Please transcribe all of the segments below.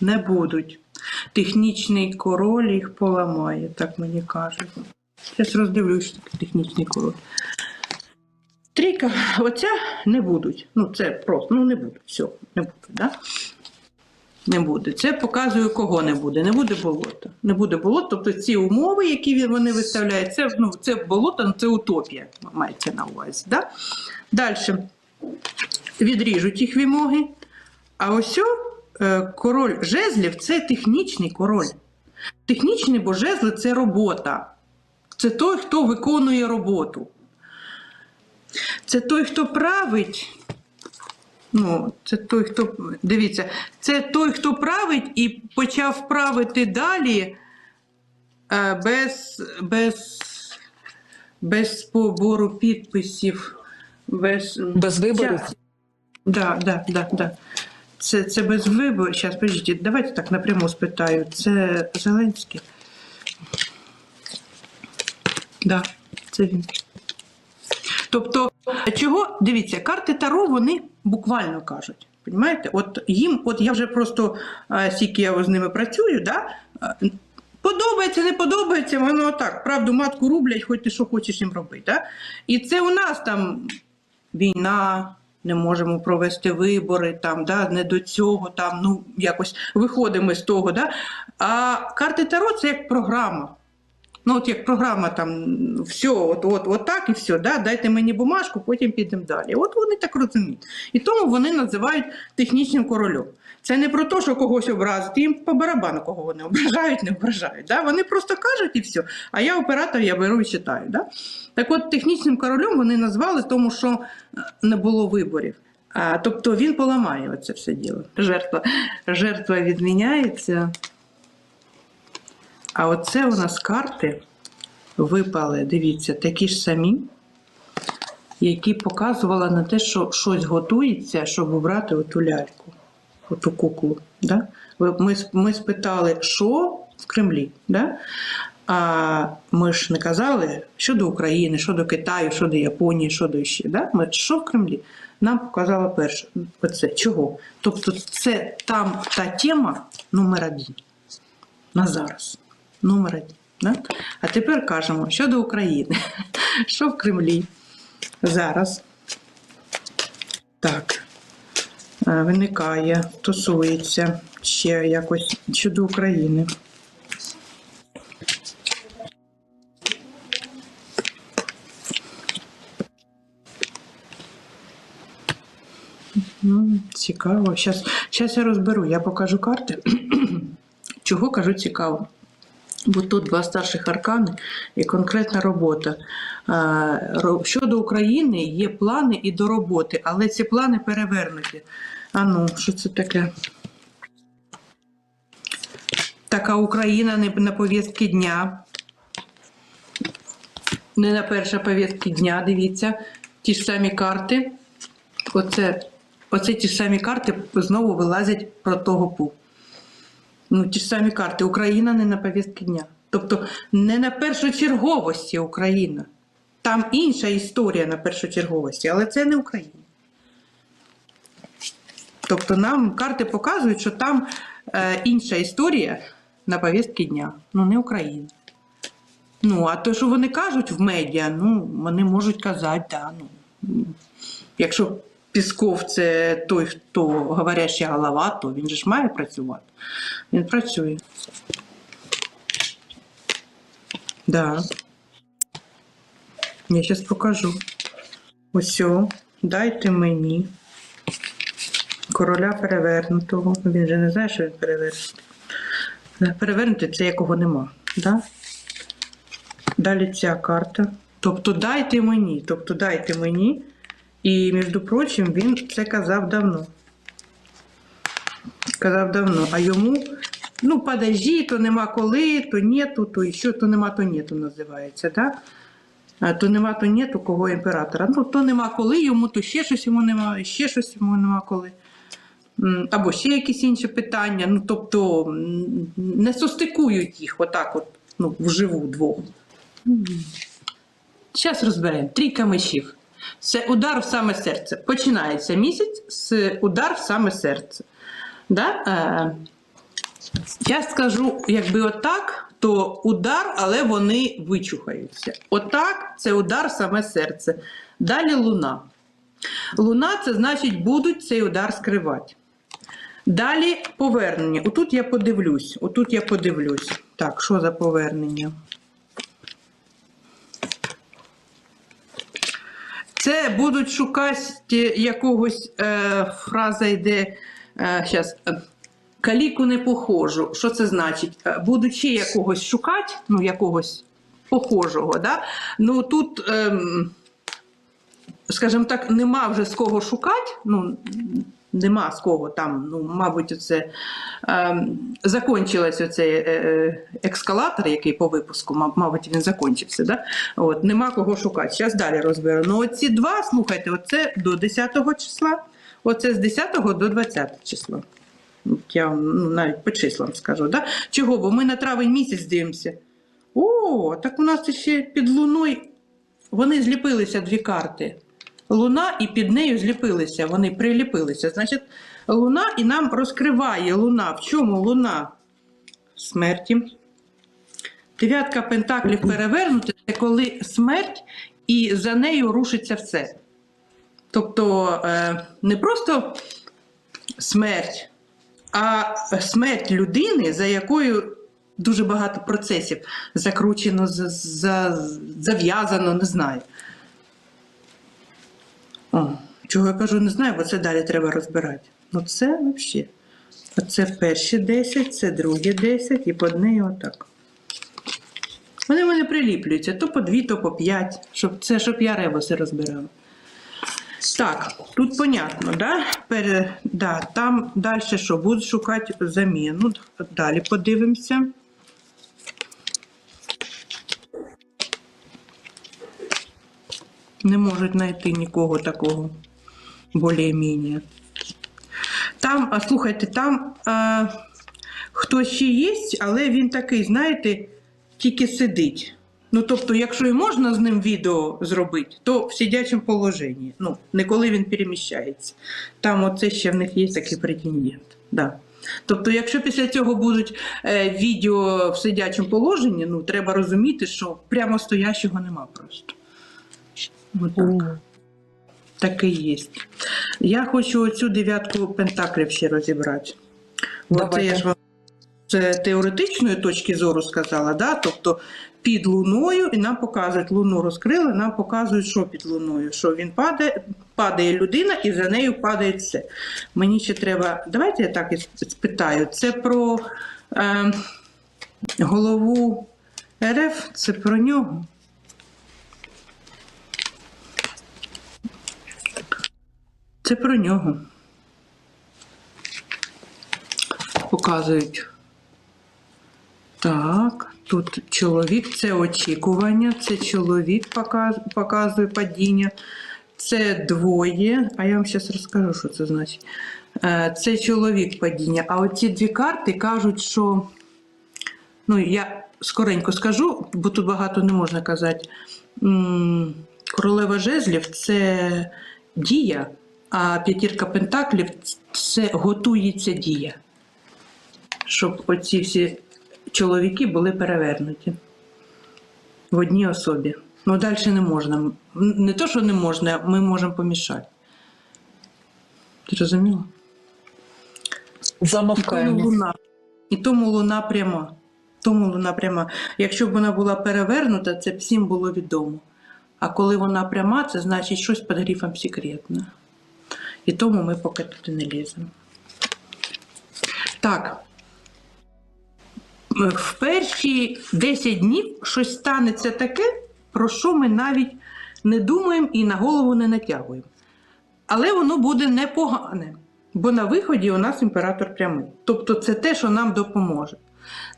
Не будуть. Технічний король їх поламає, так мені кажуть. Зараз роздивлюсь, що таке технічний король. Трійка, оця не будуть. Ну, це просто, ну не будуть. Все, не буде, да? Не буде. Це показує, кого не буде. Не буде болота. Не буде болота. Тобто ці умови, які вони виставляють, це, ну, це болото, це утопія, мається на увазі. Да? Далі відріжуть їх вимоги. А ось е, король жезлів це технічний король. Технічний, бо жезли це робота. Це той, хто виконує роботу. Це той, хто править. Ну, це той, хто. Дивіться, це той, хто править і почав правити далі е, без, без, без побору підписів, без, Без виборів? Да, да, да, да. Це, це без виборів. Зараз, подождіть, давайте так напряму спитаю. Це Зеленський? Да, це він. Тобто, чого, дивіться, карти Таро вони буквально кажуть. Понімаєте? От їм, от я вже просто а, стільки я з ними працюю, да? подобається, не подобається, воно так, правду матку рублять, хоч ти що хочеш їм робити. Да? І це у нас там війна, не можемо провести вибори, там, да, не до цього, там, ну, якось виходимо з того. Да? А карти Таро це як програма. Ну, от як програма там, все, от, от, от так і все, да? дайте мені бумажку, потім підемо далі. От вони так розуміють. І тому вони називають технічним королем. Це не про те, що когось образити, їм по барабану, кого вони ображають, не ображають. Да? Вони просто кажуть і все. А я оператор, я беру і читаю. Да? Так от технічним королем вони назвали, тому що е, не було виборів. А, тобто він поламає оце все діло. Жертва, жертва відміняється. А оце у нас карти випали, дивіться, такі ж самі, які показували на те, що щось готується, щоб обрати оту ляльку, оту куклу. Да? Ми, ми спитали, що в Кремлі. Да? А ми ж не казали, що до України, що до Китаю, що до Японії, що до ще. Да? Ми що в Кремлі? Нам показала перше. Оце. Чого? Тобто, це там та тема номер один на зараз. Номер один. Да? А тепер кажемо щодо України. Що в Кремлі зараз? Так. Е, Виникає, стосується ще якось щодо України. Ну, цікаво. Щас, щас я розберу, я покажу карти. Чого кажу цікаво? Бо тут два старших аркани і конкретна робота. Щодо України є плани і до роботи, але ці плани перевернуті. А ну, що це таке? Така Україна не на повістки дня. Не на перша повістки дня, дивіться. Ті ж самі карти. Оце, оце ті ж самі карти знову вилазять про того пу. Ну, ті ж самі карти. Україна не на повістки дня. Тобто не на першочерговості Україна. Там інша історія на першочерговості, але це не Україна. Тобто нам карти показують, що там е, інша історія на повістки дня. Ну, не Україна. Ну, а то, що вони кажуть в медіа, ну, вони можуть казати, да, ну, якщо Пісков це той, хто говоряща голова, то він же ж має працювати. Він працює. Да. Я зараз покажу. Ось, дайте мені короля перевернутого. Він же не знає, що він перевернутий. Перевернутий це якого нема. Да? Далі ця карта. Тобто дайте мені, тобто дайте мені. І, між прочим, він це казав давно. Казав давно, а йому, ну, подожди, то нема коли, то нету, то що, то нема, то нету називається, да? А то нема, то нету, кого імператора. Ну, то нема коли йому, то ще щось йому нема, ще щось йому нема коли. Або ще якісь інші питання. Ну, тобто не состикують їх отак, от, ну, вживу двох. Зараз розберемо. Трійка мечів. Це удар в саме серце. Починається місяць з удар в саме серце. Да? Е, я скажу, якби отак, то удар, але вони вичухаються. Отак це удар саме серце. Далі луна. Луна це значить будуть цей удар скривати. Далі повернення. Отут я подивлюсь. Отут я подивлюсь. Так, що за повернення? Це будуть шукати якогось е, фраза йде е, е, каліку не похожу. Що це значить? Е, Будуть ще якогось шукати, ну якогось похожого. Да? Ну тут, ем, скажімо так, нема вже з кого шукати. Ну, нема з кого там, ну, мабуть, це ем, закончилось оцей е, е, який по випуску, мабуть, він закончився. Да? От, нема кого шукати. Зараз далі розберу. Ну, оці два, слухайте, оце до 10 числа, оце з 10 до 20 числа. Я вам, ну, навіть по числам скажу. Да? Чого? Бо ми на травень місяць дивимося. О, так у нас ще під луною вони зліпилися дві карти. Луна і під нею зліпилися, вони приліпилися. Значить, луна і нам розкриває луна. В чому луна? Смерті. Дев'ятка пентаклів перевернути це коли смерть і за нею рушиться все. Тобто е, не просто смерть, а смерть людини, за якою дуже багато процесів закручено, за- за- зав'язано, не знаю. О, чого я кажу, не знаю, бо це далі треба розбирати. Ну це взагалі. Оце перші 10, це другі 10 і по неї отак. Вони в мене приліплюються то по 2, то по 5, щоб це щоб я ребуси розбирала. Так, тут понятно, да? Пере, да, там далі що, будуть шукати заміну. Далі подивимося. Не можуть знайти нікого такого більш-менш. Там, а слухайте, там а, хтось ще є, але він такий, знаєте, тільки сидить. Ну, тобто, якщо і можна з ним відео зробити, то в сидячому положенні. Ну, не коли він переміщається. Там оце ще в них є такий претендент. Да. Тобто, якщо після цього будуть е, відео в сидячому положенні, ну треба розуміти, що прямо стоящого нема просто. Отак. Таке є. Я хочу оцю дев'ятку пентаклів ще розібрати. Давайте. я ж вам з теоретичної точки зору сказала, да? тобто під луною, і нам показують, луну розкрили, нам показують, що під луною, що він падає, падає людина і за нею падає все. Мені ще треба. Давайте я так і спитаю. Це про е, голову РФ, це про нього. Це про нього. Показують. Так, тут чоловік, це очікування, це чоловік показує падіння. Це двоє, а я вам зараз розкажу, що це значить. Е, Це чоловік падіння. А оці дві карти кажуть, що. Ну, я скоренько скажу, бо тут багато не можна казати. Королева жезлів це дія, а п'ятірка пентаклів це готується дія. Щоб оці всі чоловіки були перевернуті в одній особі. Ну, далі не можна. Не то, що не можна, ми можемо помішати. Ти розуміла? І тому луна. І тому луна пряма. Тому луна пряма. Якщо б вона була перевернута, це б всім було відомо. А коли вона пряма, це значить щось під грифом секретне. І тому ми поки туди не ліземо. Так. В перші 10 днів щось станеться таке, про що ми навіть не думаємо і на голову не натягуємо. Але воно буде непогане, бо на виході у нас імператор прямий. Тобто це те, що нам допоможе.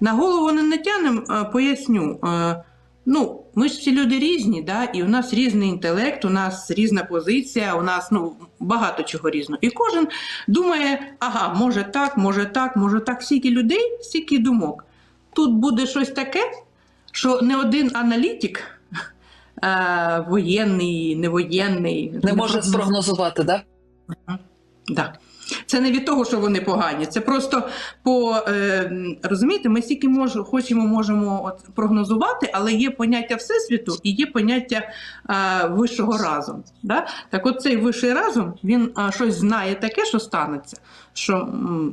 На голову не натягнемо, поясню. Ну, ми ж всі люди різні, да? і у нас різний інтелект, у нас різна позиція, у нас ну, багато чого різного. І кожен думає, ага, може так, може так, може так. Стільки людей, стільки думок. Тут буде щось таке, що не один аналітик е, воєнний, невоєнний. Не може спрогнозувати, да? Да. Це не від того, що вони погані. Це просто по е, розумієте, ми стільки мож, хочемо, можемо от прогнозувати, але є поняття всесвіту і є поняття е, вищого разуму. Да? Так, от цей вищий разум він е, щось знає таке, що станеться. Що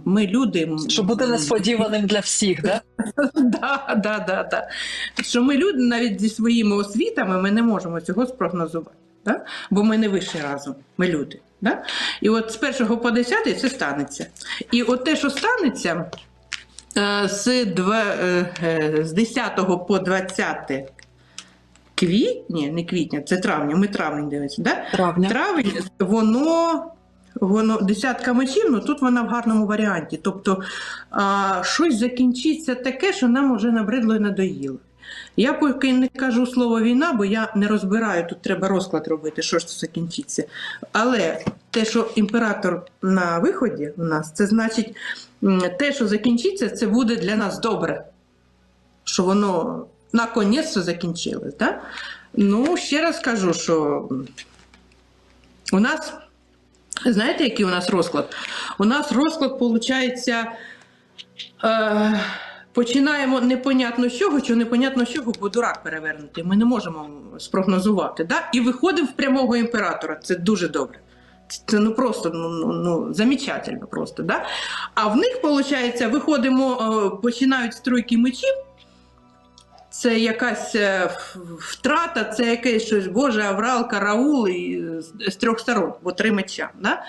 ми люди Що буде несподіваним для всіх, да? да, да, да, да. Що ми люди навіть зі своїми освітами ми не можемо цього спрогнозувати. Да? Бо ми не вищий разом, ми люди. Да? І от з 1 по 10 це станеться. І от те, що станеться е, з, два, е, е, з 10 по 20 квітня, не квітня, це травня, ми травень дивимося, да? Травня. Травень, воно, воно десятка мечів, ну тут вона в гарному варіанті. Тобто а, щось закінчиться таке, що нам вже набридло і надоїло. Я поки не кажу слово війна, бо я не розбираю, тут треба розклад робити, що ж це закінчиться. Але те, що імператор на виході у нас, це значить, те, що закінчиться, це буде для нас добре. Що воно наконець закінчилось. Да? Ну, ще раз кажу, що у нас, знаєте, який у нас розклад? У нас розклад, виходить, е, починаємо непонятно з чого, чи непонятно з чого, бо дурак перевернутий. Ми не можемо спрогнозувати. Да? І виходимо в прямого імператора. Це дуже добре. Це, ну просто ну, ну, ну, замечательно просто. Да? А в них, виходить, виходимо, е, починають стройки мечів. Це якась е, втрата, це якесь щось Боже, аврал, караул і з, з трьох сторон, бо три меча. Да?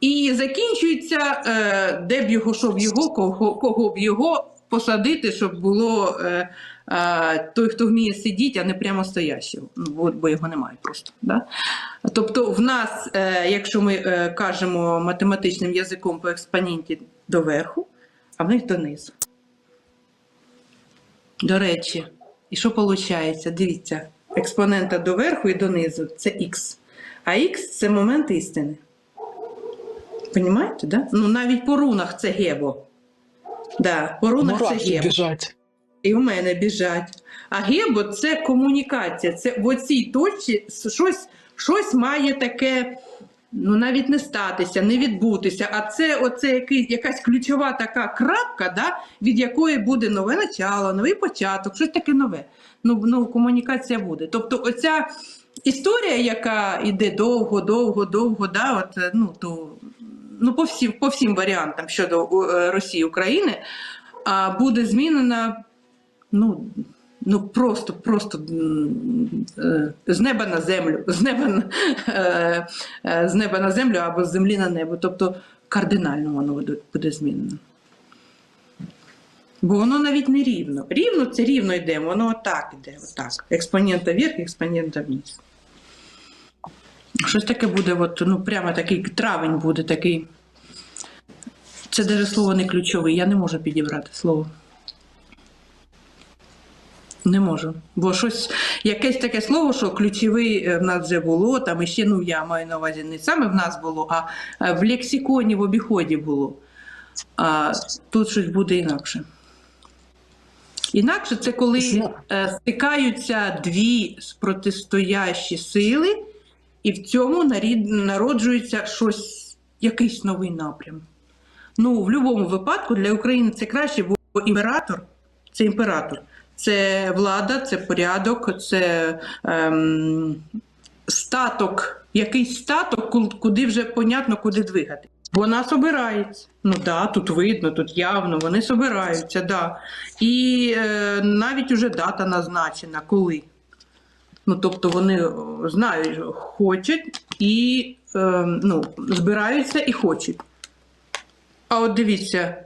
І закінчується, е, де б його, що б його, кого, кого б його посадити, щоб було е, е, той, хто вміє сидіти, а не прямо стоящого, ну, бо, його немає просто. Да? Тобто, в нас, е, якщо ми е, кажемо математичним язиком по експоненті доверху, а в них донизу. До речі, і що виходить? Дивіться, експонента доверху і донизу це х. А х це момент істини. Понімаєте, да? Ну навіть по рунах це гебо. Да, по рунах це гебо. біжать. І в мене біжать. А гебо це комунікація. Це в оцій точці щось, щось має таке, ну навіть не статися, не відбутися. А це оце який, якась ключова така крапка, да, від якої буде нове начало, новий початок, щось таке нове. Ну, ну комунікація буде. Тобто, оця історія, яка йде довго, довго, довго, да, от, ну, то, ну, по, всім, по всім варіантам щодо е, Росії України, а, буде змінена ну, ну просто, просто е, з неба на землю, з неба на, е, з неба на землю або з землі на небо. Тобто кардинально воно буде змінено. Бо воно навіть не рівно. Рівно це рівно йде, воно отак йде, отак. Експонента вверх, експонента вниз. Щось таке буде, от, ну прямо такий травень буде такий. Це навіть слово не ключове, я не можу підібрати слово. Не можу. Бо щось, якесь таке слово, що ключовий е, в нас вже було, там іще, ну я маю на увазі, не саме в нас було, а е, в лексиконі, в обіході було. А тут щось буде інакше. Інакше це коли е, стикаються дві протистоящі сили, і в цьому народжується щось, якийсь новий напрям. Ну, в будь-якому випадку для України це краще, бо імператор це імператор. Це влада, це порядок, це ем, статок, якийсь статок, куди вже понятно, куди двигати. Вона собирається. Ну да, тут видно, тут явно, вони собираються, да. І е, навіть уже дата назначена, коли. Ну, тобто вони е, знають, хочуть і е, ну, збираються і хочуть. А от дивіться,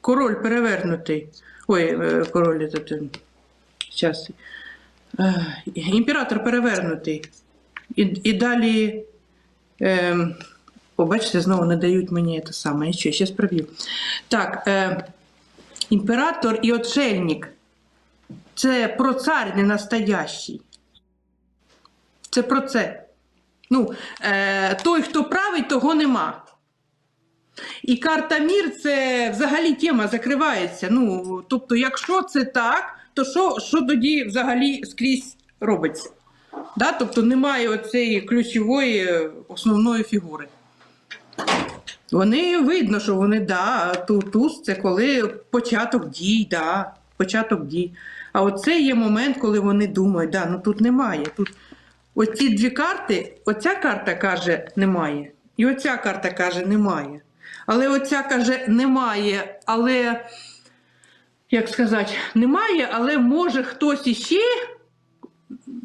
король перевернутий. Ой, е, король этот, е. Е, імператор перевернутий. І, і далі. Е, о, бачите, знову не дають мені те саме. Нічого, ще справів. Так, е, імператор і отшельник. Це про цар не настоящий. Це про це. Ну, е, той, хто править, того нема. І карта мір це взагалі тема закривається. Ну, тобто, якщо це так, то що, що тоді взагалі скрізь робиться? Да? Тобто немає оцієї ключової е, основної фігури. Вони видно, що вони да, туз це коли початок дій, да, початок дій. А оце є момент, коли вони думають, да, ну тут немає. Тут оці дві карти, оця карта каже, немає. І оця карта каже, немає. Але оця каже, немає, але, як сказати, немає, але може хтось іще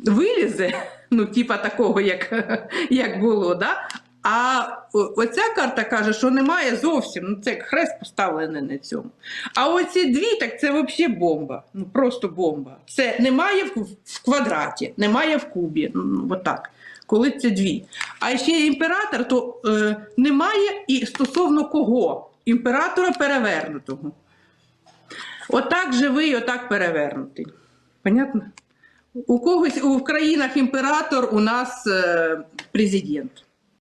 вилізе, ну, типа такого, як, як було, да? А оця карта каже, що немає зовсім. Ну, це як хрест поставлений на цьому. А оці дві, так це взагалі бомба. Ну просто бомба. Це немає в, квадраті, немає в кубі. Ну, отак. Коли це дві. А ще імператор, то е, немає і стосовно кого? Імператора перевернутого. Отак живий, отак перевернутий. Понятно? У когось у в країнах імператор, у нас е, президент.